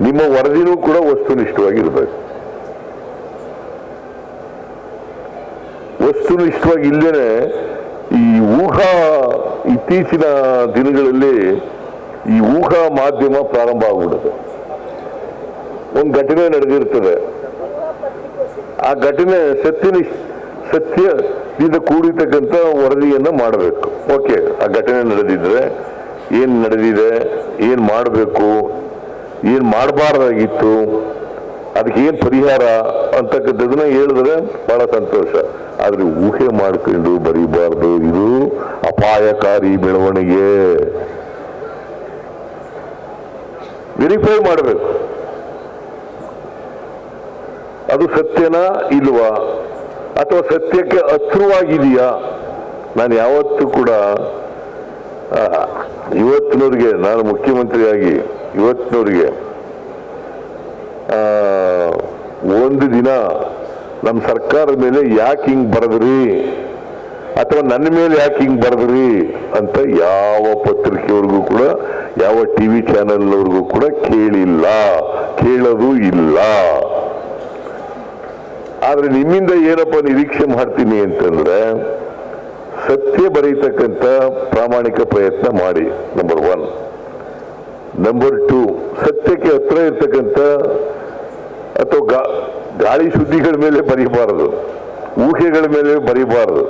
ನಿಮ್ಮ ವರದಿನೂ ಕೂಡ ವಸ್ತುನಿಷ್ಠವಾಗಿರ್ಬೇಕು. ವಸ್ತುನಿಷ್ಠವಾಗಿ ಇಲ್ಲದೇನೆ ಈ ಊಹಾ ಇತ್ತೀಚಿನ ದಿನಗಳಲ್ಲಿ ಈ ಊಹಾ ಮಾಧ್ಯಮ ಪ್ರಾರಂಭ ಆಗ್ಬಿಡುತ್ತೆ. ಒಂದು ಘಟನೆ ನಡೆದಿರ್ತದೆ. ಆ ಘಟನೆ ಸತ್ಯನಿಷ್ಠ ಸತ್ಯದಿಂದ ಕೂಡಿರ್ತಕ್ಕಂಥ ವರದಿಯನ್ನು ಮಾಡಬೇಕು. ಓಕೆ, ಆ ಘಟನೆ ನಡೆದಿದ್ರೆ ಏನ್ ನಡೆದಿದೆ, ಏನ್ ಮಾಡಬೇಕು ಏನ್ ಮಾಡಬಾರ್ದಾಗಿತ್ತು? ಅದಕ್ಕೆ ಏನ್ ಪರಿಹಾರ ಅಂತಕ್ಕಂಥದನ್ನ ಹೇಳಿದ್ರೆ ಬಹಳ ಸಂತೋಷ. ಆದರೆ ಊಹೆ ಮಾಡ್ಕೊಂಡು ಬರೀಬಾರ್ದು. ಇದು ಅಪಾಯಕಾರಿ ಬೆಳವಣಿಗೆ. ವೆರಿಫೈ ಮಾಡಬೇಕು. ಅದು ಸತ್ಯನಾ ಇಲ್ವಾ? ಅಥವಾ ಸತ್ಯಕ್ಕೆ ಹತ್ರವಾಗಿದೆಯಾ? ನಾನು ಯಾವತ್ತೂ ಕೂಡ ಇವತ್ತಿನವ್ರಿಗೆ ನಾನು ಮುಖ್ಯಮಂತ್ರಿಯಾಗಿ ಇವತ್ತಿನವ್ರಿಗೆ ಒಂದು ದಿನ ನಮ್ಮ ಸರ್ಕಾರದ ಮೇಲೆ ಯಾಕೆ ಹಿಂಗ್ ಬರೆದ್ರಿ? ಅಥವಾ ನನ್ನ ಮೇಲೆ ಯಾಕೆ ಹಿಂಗೆ ಬರೆದ್ರಿ ಅಂತ ಯಾವ ಪತ್ರಿಕೆಯವ್ರಿಗೂ ಕೂಡ, ಯಾವ ಟಿವಿ ಚಾನೆಲ್ನವ್ರಿಗೂ ಕೂಡ ಕೇಳಿಲ್ಲ. ಕೇಳೋದು ಇಲ್ಲ. ಆದರೆ ನಿಮ್ಮಿಂದ ಏನಪ್ಪ ನಿರೀಕ್ಷೆ ಮಾಡ್ತೀನಿ ಅಂತಂದ್ರೆ, ಸತ್ಯ ಬರೀತಕ್ಕಂಥ ಪ್ರಾಮಾಣಿಕ ಪ್ರಯತ್ನ ಮಾಡಿ ನಂಬರ್ ಒನ್ ನಂಬರ್ ಟೂ ಸತ್ಯಕ್ಕೆ ಹತ್ರ ಇರ್ತಕ್ಕಂಥ ಅಥವಾ ಗಾ- ಗಾಳಿ ಸುದ್ದಿಗಳ ಮೇಲೆ ಬರೀಬಾರದು, ಊಹೆಗಳ ಮೇಲೆ ಬರೀಬಾರದು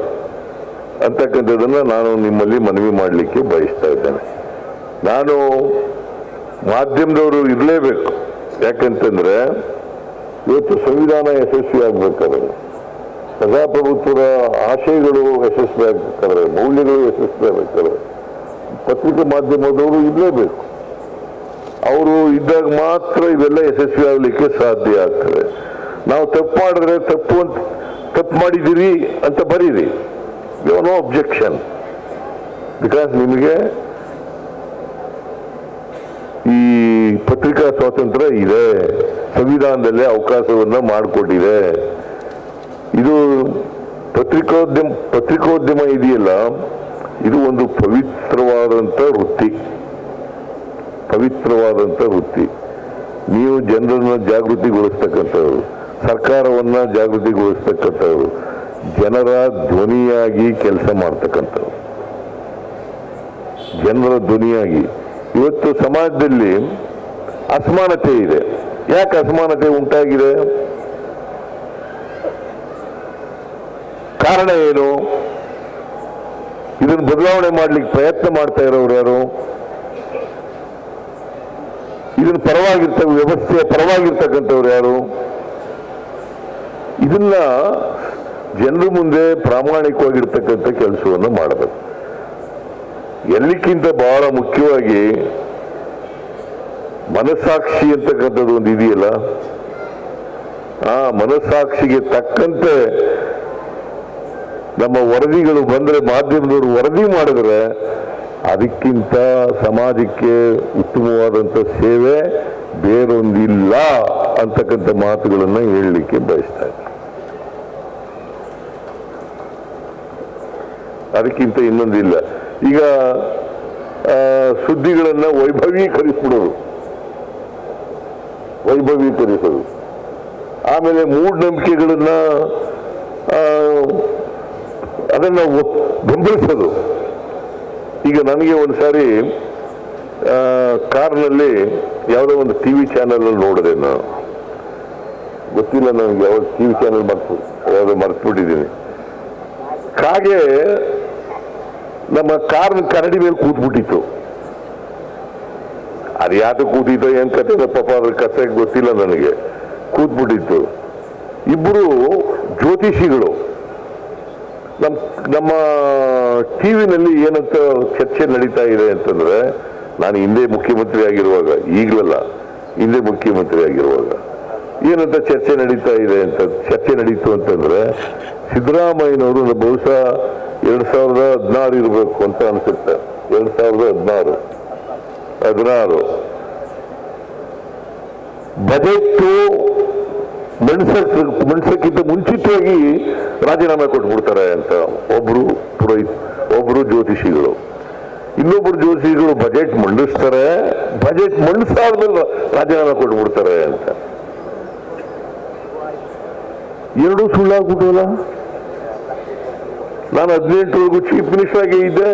ಅಂತಕ್ಕಂಥದ್ದನ್ನು ನಾನು ನಿಮ್ಮಲ್ಲಿ ಮನವಿ ಮಾಡಲಿಕ್ಕೆ ಬಯಸ್ತಾ ಇದ್ದೇನೆ. ನಾನು ಮಾಧ್ಯಮದವರು ಇರಲೇಬೇಕು. ಯಾಕಂತಂದ್ರೆ ಇವತ್ತು ಸಂವಿಧಾನ ಯಶಸ್ವಿ ಆಗ್ಬೇಕಾದ್ರೆ ಪ್ರಜಾಪ್ರಭುತ್ವದ ಆಶಯಗಳು ಯಶಸ್ವಿ ಆಗ್ಬೇಕಾದ್ರೆ, ಮೌಲ್ಯಗಳು ಯಶಸ್ವಿ ಆಗ್ಬೇಕಾದ್ರೆ ಪತ್ರಿಕಾ ಮಾಧ್ಯಮದವರು ಇರಲೇಬೇಕು. ಅವರು ಇದ್ದಾಗ ಮಾತ್ರ ಇವೆಲ್ಲ ಯಶಸ್ವಿ ಆಗಲಿಕ್ಕೆ ಸಾಧ್ಯ ಆಗ್ತದೆ. ನಾವು ತಪ್ಪು ಮಾಡಿದ್ರೆ ತಪ್ಪು ಅಂತ, ತಪ್ಪು ಮಾಡಿದ್ದೀರಿ ಅಂತ ಬರೀರಿ. ಯು ನೋ ಅಬ್ಜೆಕ್ಷನ್ ಬಿಕಾಸ್ ನಿಮಗೆ ಈ ಪತ್ರಿಕಾ ಸ್ವಾತಂತ್ರ್ಯ ಇದೆ. ಸಂವಿಧಾನದಲ್ಲೇ ಅವಕಾಶವನ್ನ ಮಾಡಿಕೊಟ್ಟಿದೆ. ಇದು ಪತ್ರಿಕೋದ್ಯಮ ಪತ್ರಿಕೋದ್ಯಮ ಇದೆಯಲ್ಲ, ಇದು ಒಂದು ಪವಿತ್ರವಾದಂತ ವೃತ್ತಿ. ಪವಿತ್ರವಾದಂತ ವೃತ್ತಿ. ನೀವು ಜನರನ್ನ ಜಾಗೃತಿಗೊಳಿಸ್ತಕ್ಕಂಥವ್ರು, ಸರ್ಕಾರವನ್ನ ಜಾಗೃತಿಗೊಳಿಸ್ತಕ್ಕಂಥವ್ರು, ಜನರ ಧ್ವನಿಯಾಗಿ ಕೆಲಸ ಮಾಡ್ತಕ್ಕಂಥವ್ರು. ಜನರ ಧ್ವನಿಯಾಗಿ. ಇವತ್ತು ಸಮಾಜದಲ್ಲಿ ಅಸಮಾನತೆ ಇದೆ. ಯಾಕೆ ಅಸಮಾನತೆ ಉಂಟಾಗಿದೆ? ಕಾರಣ ಏನು? ಇದನ್ನು ಬದಲಾವಣೆ ಮಾಡ್ಲಿಕ್ಕೆ ಪ್ರಯತ್ನ ಮಾಡ್ತಾ ಇರೋರು ಯಾರು? ಇದನ್ನ ಪರವಾಗಿರ್ತ, ವ್ಯವಸ್ಥೆಯ ಪರವಾಗಿರ್ತಕ್ಕಂಥವ್ರು ಯಾರು? ಇದನ್ನ ಜನರ ಮುಂದೆ ಪ್ರಾಮಾಣಿಕವಾಗಿರ್ತಕ್ಕಂಥ ಕೆಲಸವನ್ನು ಮಾಡಬೇಕು. ಎಲ್ಲಕ್ಕಿಂತ ಬಹಳ ಮುಖ್ಯವಾಗಿ ಮನಸ್ಸಾಕ್ಷಿ ಅಂತಕ್ಕಂಥದ್ದು ಒಂದು ಇದೆಯಲ್ಲ? ಆ ಮನಸ್ಸಾಕ್ಷಿಗೆ ತಕ್ಕಂತೆ ನಮ್ಮ ವರದಿಗಳು ಬಂದ್ರೆ ಮಾಧ್ಯಮದವರು ವರದಿ ಮಾಡಿದ್ರೆ ಅದಕ್ಕಿಂತ ಸಮಾಜಕ್ಕೆ ಉತ್ತಮವಾದಂಥ ಸೇವೆ ಬೇರೊಂದಿಲ್ಲ ಅಂತಕ್ಕಂಥ ಮಾತುಗಳನ್ನು ಹೇಳಲಿಕ್ಕೆ ಬಯಸ್ತಾ ಇದ್ದೀನಿ ಅದಕ್ಕಿಂತ ಇನ್ನೊಂದಿಲ್ಲ ಈಗ ಸುದ್ದಿಗಳನ್ನು ವೈಭವೀಕರಿಸ್ಬಿಡೋದು ವೈಭವೀಕರಿಸೋದು ಆಮೇಲೆ ಮೂಢನಂಬಿಕೆಗಳನ್ನ ಅದನ್ನು ಬೆಂಬಲಿಸೋದು. ಈಗ ನನಗೆ ಒಂದು ಸಾರಿ ಕಾರ್ನಲ್ಲಿ ಯಾವುದೋ ಒಂದು ಟಿವಿ ಚಾನೆಲ್ ಅಲ್ಲಿ ನೋಡಿದೆ ನಾನು. ಗೊತ್ತಿಲ್ಲ ನನಗೆ ಯಾವ ಟಿವಿ ಚಾನೆಲ್ ಮರ್ತು, ಯಾವುದೋ ಮರ್ತ್ಬಿಟ್ಟಿದ್ದೀನಿ. ಕಾಗೆ ನಮ್ಮ ಕಾರ್ನ ಕರಡಿ ಮೇಲೆ ಕೂತ್ಬಿಟ್ಟಿತ್ತು. ಅದು ಯಾಕೆ ಕೂತಿತ್ತು, ಏನ್ ಕತೆ ಪಾಪ ಅದ್ರ ಕತೆ ಗೊತ್ತಿಲ್ಲ ನನಗೆ. ಕೂತ್ಬಿಟ್ಟಿತ್ತು. ಇಬ್ಬರು ಜ್ಯೋತಿಷಿಗಳು ನಮ್, ನಮ್ಮ ಟಿವಿನಲ್ಲಿ ಏನಂತ ಚರ್ಚೆ ನಡೀತಾ ಇದೆ ಅಂತಂದ್ರೆ, ನಾನು ಹಿಂದೆ ಮುಖ್ಯಮಂತ್ರಿ ಆಗಿರುವಾಗ, ಈಗಲಲ್ಲ, ಹಿಂದೆ ಮುಖ್ಯಮಂತ್ರಿ ಆಗಿರುವಾಗ, ಏನಂತ ಚರ್ಚೆ ನಡೀತಾ ಇದೆ ಅಂತ, ಚರ್ಚೆ ನಡೀತು ಅಂತಂದ್ರೆ, ಸಿದ್ದರಾಮಯ್ಯನವರು ಬಹುಶಃ ಎರಡ್ ಸಾವಿರದ ಹದಿನಾರು ಇರಬೇಕು ಅಂತ ಅನ್ಸುತ್ತೆ. ಎರಡ್ ಸಾವಿರದ ಹದಿನಾರು ಹದಿನಾರು. ಬಜೆಟ್ ಮಂಡಿಸಕ್ ಮೆಣಸಕ್ಕಿಂತ ಮುಂಚಿತವಾಗಿ ರಾಜೀನಾಮೆ ಕೊಟ್ಬಿಡ್ತಾರೆ ಅಂತ ಒಬ್ರು ಪುರೋಹಿತ್, ಒಬ್ರು ಜ್ಯೋತಿಷಿಗಳು. ಇನ್ನೊಬ್ರು ಜ್ಯೋತಿಷಿಗಳು ಬಜೆಟ್ ಮಂಡಿಸ್ತಾರೆ. ಬಜೆಟ್ ಮಂಡಿಸಾದ್ಮೇಲೆ ರಾಜೀನಾಮೆ ಕೊಟ್ಬಿಡ್ತಾರೆ ಅಂತ. ಎರಡೂ ಸುಳ್ಳಾಗ್ಬಿಟ್ಟಲ್ಲ ನಾನು ಹದಿನೆಂಟರವರೆಗೂ ಚೀಫ್ ಮಿನಿಸ್ಟರ್ ಆಗಿ ಇದ್ದೆ.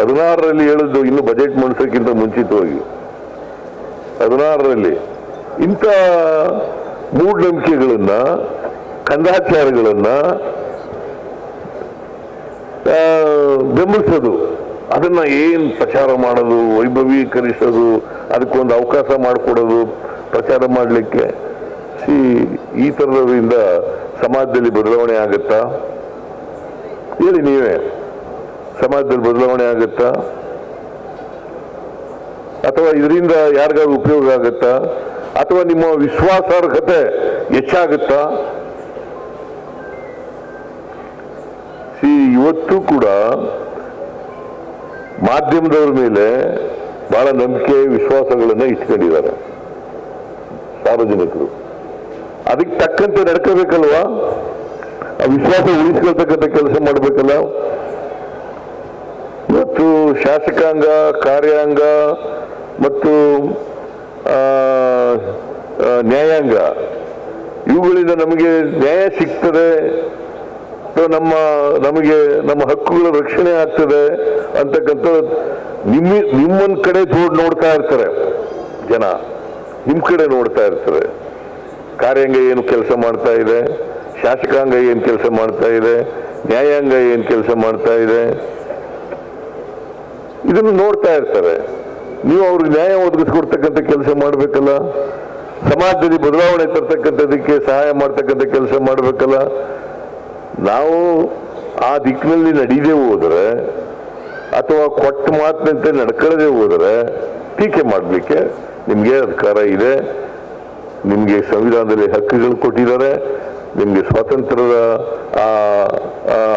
ಹದಿನಾರರಲ್ಲಿ ಹೇಳಿದ್ದು ಇನ್ನು ಬಜೆಟ್ ಮಂಡಿಸೋಕ್ಕಿಂತ ಮುಂಚಿತವಾಗಿ. ಹದಿನಾರರಲ್ಲಿ. ಇಂಥ ಮೂಢನಂಬಿಕೆಗಳನ್ನ ಕಂದಾಚಾರಗಳನ್ನ ಬೆಂಬಲಿಸೋದು. ಅದನ್ನ ಏನು ಪ್ರಚಾರ ಮಾಡೋದು ವೈಭವೀಕರಿಸೋದು ಅದಕ್ಕೊಂದು ಅವಕಾಶ ಮಾಡಿಕೊಡೋದು, ಪ್ರಚಾರ ಮಾಡಲಿಕ್ಕೆ. ಈ ಥರದವರಿಂದ ಸಮಾಜದಲ್ಲಿ ಬದಲಾವಣೆ ಆಗುತ್ತಾ? ಹೇಳಿ ನೀವೇ. ಸಮಾಜದಲ್ಲಿ ಬದಲಾವಣೆ ಆಗುತ್ತಾ? ಅಥವಾ ಇದರಿಂದ ಯಾರಿಗಾದ್ರೂ ಉಪಯೋಗ ಆಗುತ್ತಾ? ಅಥವಾ ನಿಮ್ಮ ವಿಶ್ವಾಸಾರ್ಹತೆ ಹೆಚ್ಚಾಗುತ್ತಾ? ಸಿ, ಇವತ್ತು ಕೂಡ ಮಾಧ್ಯಮದವ್ರ ಮೇಲೆ ಬಹಳ ನಂಬಿಕೆ, ವಿಶ್ವಾಸಗಳನ್ನ ಇಟ್ಕೊಂಡಿದ್ದಾರೆ ಸಾರ್ವಜನಿಕರು. ಅದಕ್ಕೆ ತಕ್ಕಂತೆ ನಡ್ಕೋಬೇಕಲ್ವಾ? ಆ ವಿಶ್ವಾಸ ಉಳಿಸ್ಕೊಳ್ತಕ್ಕಂಥ ಕೆಲಸ ಮಾಡಬೇಕಲ್ಲ? ಇವತ್ತು ಶಾಸಕಾಂಗ, ಕಾರ್ಯಾಂಗ ಮತ್ತು ನ್ಯಾಯಾಂಗ. ಇವುಗಳಿಂದ ನಮಗೆ ನ್ಯಾಯ ಸಿಗ್ತದೆ. ನಮ್ಮ, ನಮಗೆ, ನಮ್ಮ ಹಕ್ಕುಗಳ ರಕ್ಷಣೆ ಆಗ್ತದೆ ಅಂತಕ್ಕಂಥ ನಿಮ್ಮ ನಿಮ್ಮೊಂದ್ ಕಡೆ ತೋಡ್ ನೋಡ್ತಾ ಇರ್ತಾರೆ ಜನ. ನಿಮ್ಮ ಕಡೆ ನೋಡ್ತಾ ಇರ್ತಾರೆ. ಕಾರ್ಯಾಂಗ ಏನು ಕೆಲಸ ಮಾಡ್ತಾ ಇದೆ? ಶಾಸಕಾಂಗ ಏನು ಕೆಲಸ ಮಾಡ್ತಾ ಇದೆ? ನ್ಯಾಯಾಂಗ ಏನು ಕೆಲಸ ಮಾಡ್ತಾ ಇದೆ? ಇದನ್ನು ನೋಡ್ತಾ ಇರ್ತಾರೆ. ನೀವು ಅವ್ರಿಗೆ ನ್ಯಾಯ ಒದಗಿಸ್ಕೊಡ್ತಕ್ಕಂಥ ಕೆಲಸ ಮಾಡಬೇಕಲ್ಲ? ಸಮಾಜದಲ್ಲಿ ಬದಲಾವಣೆ ತರ್ತಕ್ಕಂಥದಕ್ಕೆ ಸಹಾಯ ಮಾಡ್ತಕ್ಕಂಥ ಕೆಲಸ ಮಾಡಬೇಕಲ್ಲ? ನಾವು ಆ ದಿಕ್ಕಿನಲ್ಲಿ ನಡೀದೇ ಹೋದರೆ ಅಥವಾ ಕೊಟ್ಟ ಮಾತಿನಂತೆ ನಡ್ಕೊಳ್ಳದೆ ಹೋದರೆ ಟೀಕೆ ಮಾಡಲಿಕ್ಕೆ ನಿಮಗೆ ಅಧಿಕಾರ ಇದೆ. ನಿಮಗೆ ಸಂವಿಧಾನದಲ್ಲಿ ಹಕ್ಕುಗಳು ಕೊಟ್ಟಿದ್ದಾರೆ. ನಿಮಗೆ ಸ್ವಾತಂತ್ರ್ಯದ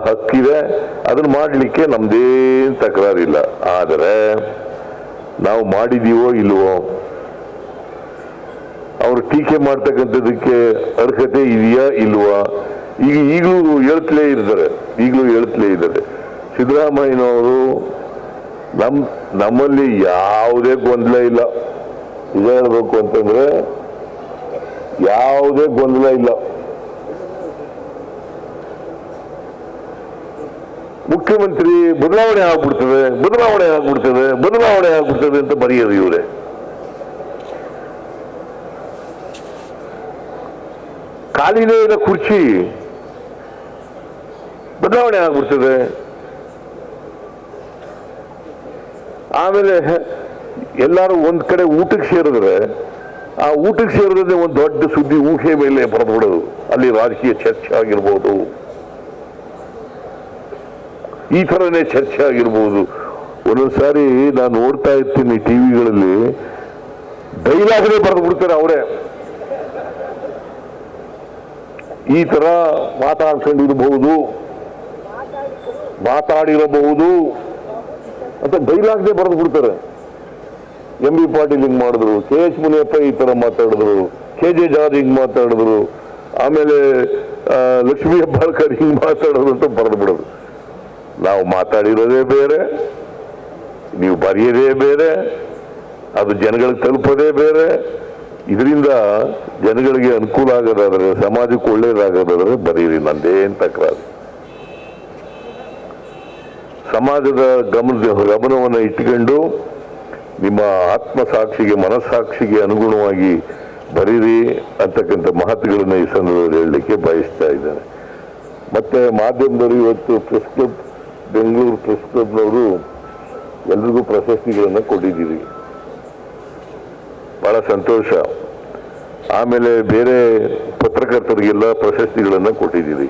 ಹಕ್ಕಿದೆ. ಅದನ್ನು ಮಾಡಲಿಕ್ಕೆ ನಮ್ದೇನ್ ತಕರಾರಿಲ್ಲ. ಆದರೆ ನಾವು ಮಾಡಿದೀವೋ ಇಲ್ವೋ? ಅವರು ಟೀಕೆ ಮಾಡ್ತಕ್ಕಂಥದಕ್ಕೆ ಅರ್ಹತೆ ಇದೆಯಾ ಇಲ್ವಾ? ಈಗ ಈಗಲೂ ಹೇಳ್ತಲೇ ಇರ್ತಾರೆ ಈಗಲೂ ಹೇಳ್ತಲೇ ಇದ್ದಾರೆ. ಸಿದ್ದರಾಮಯ್ಯನವರು ನಮ್, ನಮ್ಮಲ್ಲಿ ಯಾವುದೇ ಗೊಂದಲ ಇಲ್ಲ. ಇದು ಹೇಳ್ಬೇಕು ಅಂತಂದ್ರೆ ಯಾವುದೇ ಗೊಂದಲ ಇಲ್ಲ. ಮುಖ್ಯಮಂತ್ರಿ ಬದಲಾವಣೆ ಆಗ್ಬಿಡ್ತದೆ ಬದಲಾವಣೆ ಆಗ್ಬಿಡ್ತದೆ ಬದಲಾವಣೆ ಆಗ್ಬಿಡ್ತದೆ ಅಂತ ಬರೆಯೋದು ಇವರೇ. ಖಾಲಿನೇ ಕುರ್ಚಿ ಬದಲಾವಣೆ ಆಗ್ಬಿಡ್ತದೆ. ಆಮೇಲೆ ಎಲ್ಲರೂ ಒಂದ್ ಕಡೆ ಊಟಕ್ಕೆ ಸೇರಿದ್ರೆ, ಆ ಊಟಕ್ಕೆ ಸೇರಿದ್ರೆ ಒಂದು ದೊಡ್ಡ ಸುದ್ದಿ ಊಹೆ ಮೇಲೆ ಬರೆದ್ಬಿಡೋದು. ಅಲ್ಲಿ ರಾಜಕೀಯ ಚರ್ಚೆ ಆಗಿರ್ಬೋದು. ಈ ಥರನೇ ಚರ್ಚೆ ಆಗಿರ್ಬೋದು. ಒಂದೊಂದ್ಸಾರಿ ನಾನು ನೋಡ್ತಾ ಇರ್ತೀನಿ ಟಿವಿಗಳಲ್ಲಿ. ಡೈಲಾಗ್ನೇ ಬರೆದು ಬಿಡ್ತಾರೆ ಅವರೇ. ಈ ತರ ಮಾತಾಡ್ಕೊಂಡಿರಬಹುದು ಮಾತಾಡಿರಬಹುದು ಅಂತ ಡೈಲಾಗ್ನೇ ಬರೆದು ಬಿಡ್ತಾರೆ. ಎಂ ಬಿ ಪಾಟೀಲ್ ಹಿಂಗ್ ಮಾಡಿದ್ರು, ಕೆ ಎಚ್ ಮುನಿಯಪ್ಪ ಈ ತರ ಮಾತಾಡಿದ್ರು, ಕೆ ಜೆ ಜಾರ್ಜ್ ಹಿಂಗ್ ಮಾತಾಡಿದ್ರು, ಆಮೇಲೆ ಲಕ್ಷ್ಮೀ ಹೆಬ್ಬಾಳ್ಕರ್ ಹಿಂಗ್ ಮಾತಾಡೋದು ಅಂತ ಬರೆದು ಬಿಡೋದು. ನಾವು ಮಾತಾಡಿರೋದೇ ಬೇರೆ, ನೀವು ಬರೆಯೋದೇ ಬೇರೆ, ಅದು ಜನಗಳಿಗೆ ತಲುಪೋದೇ ಬೇರೆ. ಇದರಿಂದ ಜನಗಳಿಗೆ ಅನುಕೂಲ ಆಗೋದಾದ್ರೆ, ಸಮಾಜಕ್ಕೆ ಒಳ್ಳೇದಾಗೋದಾದ್ರೆ ಬರೀರಿ ನಂದೇನ್ ತಕರಾರು ಸಮಾಜದ ಗಮನದ ಗಮನವನ್ನು ಇಟ್ಕೊಂಡು ನಿಮ್ಮ ಆತ್ಮಸಾಕ್ಷಿಗೆ, ಮನಸ್ಸಾಕ್ಷಿಗೆ ಅನುಗುಣವಾಗಿ ಬರೀರಿ ಅಂತಕ್ಕಂಥ ಮಹತ್ವಗಳನ್ನು ಈ ಸಂದರ್ಭದಲ್ಲಿ ಹೇಳಲಿಕ್ಕೆ ಬಯಸ್ತಾ ಇದ್ದಾರೆ ಮತ್ತೆ ಮಾಧ್ಯಮದವರು ಇವತ್ತು ಪ್ರೆಸ್ ಬೆಂಗಳೂರು ಪ್ರೆಸ್ ಕ್ಲಬ್ನವರು ಎಲ್ರಿಗೂ ಪ್ರಶಸ್ತಿಗಳನ್ನು ಕೊಟ್ಟಿದ್ದೀರಿ ಬಹಳ ಸಂತೋಷ. ಆಮೇಲೆ ಬೇರೆ ಪತ್ರಕರ್ತರಿಗೆಲ್ಲ ಪ್ರಶಸ್ತಿಗಳನ್ನು ಕೊಟ್ಟಿದ್ದೀರಿ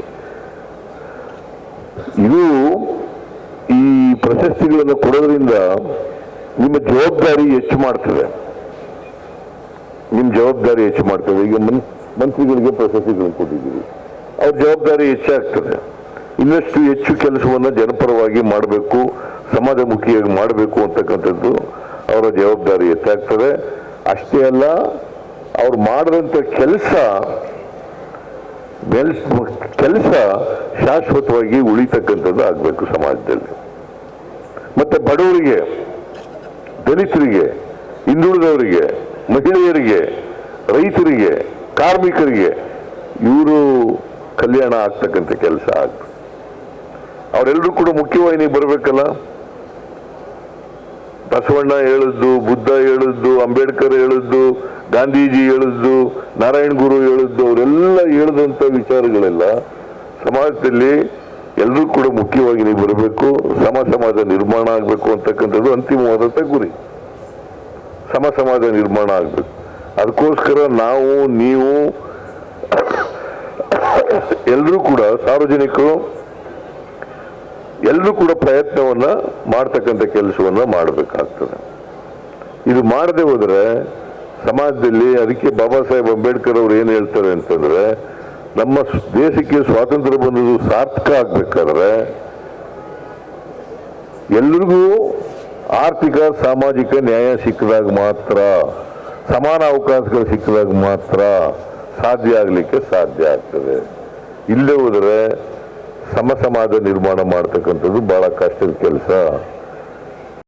ಇದು ಈ ಪ್ರಶಸ್ತಿಗಳನ್ನು ಕೊಡೋದ್ರಿಂದ ನಿಮ್ಮ ಜವಾಬ್ದಾರಿ ಹೆಚ್ಚು ಮಾಡ್ತದೆ. ನಿಮ್ಮ ಜವಾಬ್ದಾರಿ ಹೆಚ್ಚು ಮಾಡ್ತದೆ. ಈಗ ಮಂತ್ರಿಗಳಿಗೆ ಪ್ರಶಸ್ತಿಗಳನ್ನು ಕೊಟ್ಟಿದ್ದೀರಿ ಅವ್ರ ಜವಾಬ್ದಾರಿ ಹೆಚ್ಚಾಗ್ತದೆ. ಇನ್ನಷ್ಟು ಹೆಚ್ಚು ಕೆಲಸವನ್ನು ಜನಪರವಾಗಿ ಮಾಡಬೇಕು, ಸಮಾಜಮುಖಿಯಾಗಿ ಮಾಡಬೇಕು ಅಂತಕ್ಕಂಥದ್ದು ಅವರ ಜವಾಬ್ದಾರಿ ಹೆಚ್ಚಾಗ್ತದೆ. ಅಷ್ಟೇ ಅಲ್ಲ, ಅವ್ರು ಮಾಡಿದಂಥ ಕೆಲಸ ಕೆಲಸ ಶಾಶ್ವತವಾಗಿ ಉಳಿತಕ್ಕಂಥದ್ದು ಆಗಬೇಕು ಸಮಾಜದಲ್ಲಿ. ಮತ್ತು ಬಡವರಿಗೆ, ದಲಿತರಿಗೆ, ಹಿಂದುಳಿದವರಿಗೆ, ಮಹಿಳೆಯರಿಗೆ, ರೈತರಿಗೆ, ಕಾರ್ಮಿಕರಿಗೆ, ಇವರು ಕಲ್ಯಾಣ ಆಗ್ತಕ್ಕಂಥ ಕೆಲಸ ಆಗ್ತದೆ ಅವರೆಲ್ಲರೂ ಕೂಡ ಮುಖ್ಯವಾಹಿನಿಗೆ ಬರಬೇಕಲ್ಲ? ಬಸವಣ್ಣ ಹೇಳಿದ್ದು, ಬುದ್ಧ ಹೇಳಿದ್ದು, ಅಂಬೇಡ್ಕರ್ ಹೇಳಿದ್ದು, ಗಾಂಧೀಜಿ ಹೇಳಿದ್ದು, ನಾರಾಯಣ ಗುರು ಹೇಳಿದ್ದು, ಅವರೆಲ್ಲ ಹೇಳಿದಂಥ ವಿಚಾರಗಳೆಲ್ಲ ಸಮಾಜದಲ್ಲಿ ಎಲ್ಲರೂ ಕೂಡ ಮುಖ್ಯವಾಗಿ ನೀವು ಬರಬೇಕು, ಸಮ ಸಮಾಜ ನಿರ್ಮಾಣ ಆಗಬೇಕು ಅಂತಕ್ಕಂಥದ್ದು ಅಂತಿಮವಾದಂಥ ಗುರಿ ಸಮ ಸಮಾಜ ನಿರ್ಮಾಣ ಆಗಬೇಕು. ಅದಕ್ಕೋಸ್ಕರ ನಾವು, ನೀವು, ಎಲ್ಲರೂ ಕೂಡ ಸಾರ್ವಜನಿಕರು ಎಲ್ಲರೂ ಕೂಡ ಪ್ರಯತ್ನವನ್ನ ಮಾಡ್ತಕ್ಕಂಥ ಕೆಲಸವನ್ನ ಮಾಡಬೇಕಾಗ್ತದೆ. ಇದು ಮಾಡದೆ ಹೋದರೆ ಸಮಾಜದಲ್ಲಿ ಅದಕ್ಕೆ ಬಾಬಾ ಸಾಹೇಬ್ ಅಂಬೇಡ್ಕರ್ ಅವರು ಏನು ಹೇಳ್ತಾರೆ ಅಂತಂದರೆ, ನಮ್ಮ ದೇಶಕ್ಕೆ ಸ್ವಾತಂತ್ರ್ಯ ಬಂದದ್ದು ಸಾರ್ಥಕ ಆಗ್ಬೇಕಾದ್ರೆ ಎಲ್ರಿಗೂ ಆರ್ಥಿಕ, ಸಾಮಾಜಿಕ ನ್ಯಾಯ ಸಿಕ್ಕಿದಾಗ ಮಾತ್ರ, ಸಮಾನ ಅವಕಾಶಗಳು ಸಿಕ್ಕಿದಾಗ ಮಾತ್ರ ಸಾಧ್ಯ ಆಗಲಿಕ್ಕೆ ಸಾಧ್ಯ ಆಗ್ತದೆ. ಇಲ್ಲದೆ ಹೋದರೆ ಸಮ ಸಮಾಜ ನಿರ್ಮಾಣ ಮಾಡ್ತಕ್ಕಂಥದ್ದು ಬಹಳ ಕಷ್ಟದ ಕೆಲಸ.